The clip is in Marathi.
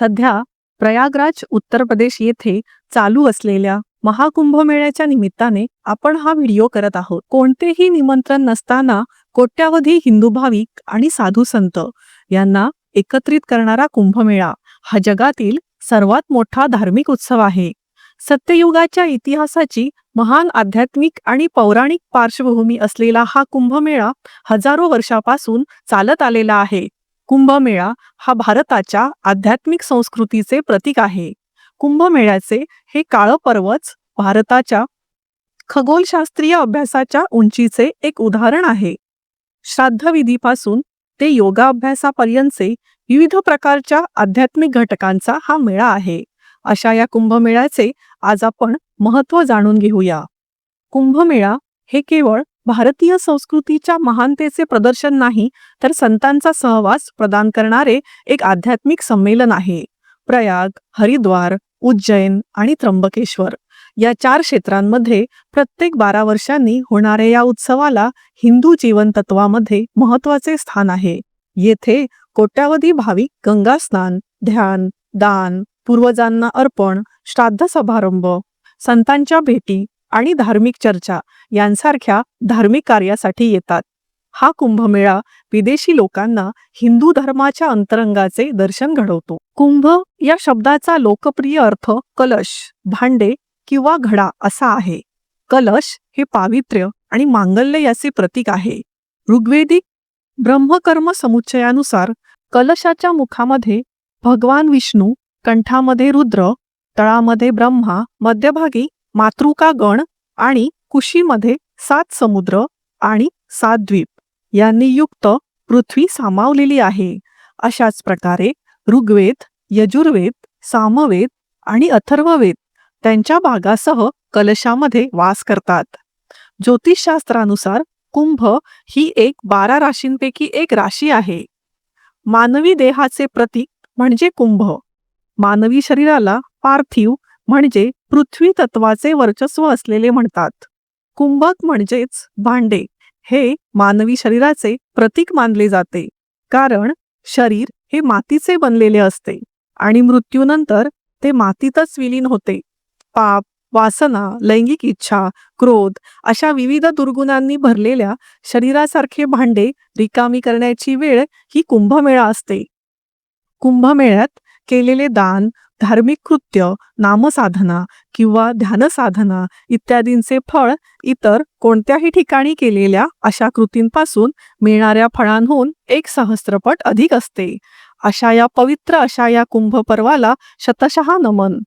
सध्या प्रयागराज उत्तर प्रदेश येथे चालू असलेल्या महाकुंभमेळ्याच्या निमित्ताने आपण हा व्हिडिओ करत आहोत. कोणतेही निमंत्रण नसताना कोट्यावधी हिंदू भाविक आणि साधू संत यांना एकत्रित करणारा कुंभमेळा हा जगातील सर्वात मोठा धार्मिक उत्सव आहे. सत्ययुगाच्या इतिहासाची महान आध्यात्मिक आणि पौराणिक पार्श्वभूमी असलेला हा कुंभमेळा हजारो वर्षापासून चालत आलेला आहे. कुंभमेळा हा भारताच्या आध्यात्मिक संस्कृतीचे प्रतीक आहे. कुंभमेळ्याचे हे काळं पर्वच भारताच्या खगोलशास्त्रीय अभ्यासाच्या उंचीचे एक उदाहरण आहे. श्राद्धविधीपासून ते योगा अभ्यासापर्यंतचे विविध प्रकारच्या आध्यात्मिक घटकांचा हा मेळा आहे. अशा या कुंभमेळ्याचे आज आपण महत्त्व जाणून घेऊया. कुंभमेळा हे केवळ भारतीय संस्कृतीच्या महानतेचे प्रदर्शन नाही तर संतांचा सहवास प्रदान करणारे एक आध्यात्मिक संमेलन आहे. प्रयाग हरिद्वार उज्जैन आणि त्र्यंबकेश्वर या चार क्षेत्रांमध्ये प्रत्येक बारा वर्षांनी होणाऱ्या या उत्सवाला हिंदू जीवनतत्वामध्ये महत्त्वाचे स्थान आहे. येथे कोट्यावधी भाविक गंगा स्नान ध्यान दान पूर्वजांना अर्पण श्राद्ध समारंभ संतांच्या भेटी आणि धार्मिक चर्चा यांसारख्या धार्मिक कार्यासाठी येतात. हा कुंभमेळा विदेशी लोकांना हिंदू धर्माच्या अंतरंगाचे दर्शन घडवतो. कुंभ या शब्दाचा लोकप्रिय अर्थ कलश भांडे किंवा घडा असा आहे. कलश हे पावित्र्य आणि मांगल्य याचे प्रतीक आहे. ऋग्वेदिक ब्रह्मकर्म समुच्चयानुसार कलशाच्या मुखामध्ये भगवान विष्णू कंठामध्ये रुद्र तळामध्ये ब्रह्मा मध्यभागी मातृका गण आणि कुशीमध्ये सात समुद्र आणि सात द्वीप. यांनी युक्त पृथ्वी सामावलेली आहे. अशाच प्रकारे ऋग्वेद यजुर्वेद सामवेद आणि अथर्ववेद त्यांच्या भागासह कलशामध्ये वास करतात. ज्योतिषशास्त्रानुसार कुंभ ही एक बारा राशींपैकी एक राशी आहे. मानवी देहाचे प्रतीक म्हणजे कुंभ. मानवी शरीराला पार्थिव म्हणजे पृथ्वी तत्वाचे वर्चस्व असलेले म्हणतात. कुंभक म्हणजेच भांडे. हे मानवी शरीराचे प्रतीक मानले जाते. कारण शरीर हे मातीचे बनलेले असते आणि मृत्यूनंतर ते मातीतच विलीन होते. पाप वासना लैंगिक इच्छा क्रोध अशा विविध दुर्गुणांनी भरलेल्या शरीरासारखे भांडे रिकामी करण्याची वेळ ही कुंभमेळा असते. कुंभमेळ्यात केलेले दान धार्मिक कृत्य नामसाधना किंवा ध्यानसाधना इत्यादींचे फळ इतर कोणत्याही ठिकाणी केलेल्या अशा कृतींपासून मिळणाऱ्या फळांहून एक सहस्त्रपट अधिक असते. अशा या पवित्र अशा या कुंभ पर्वाला शतशः नमन.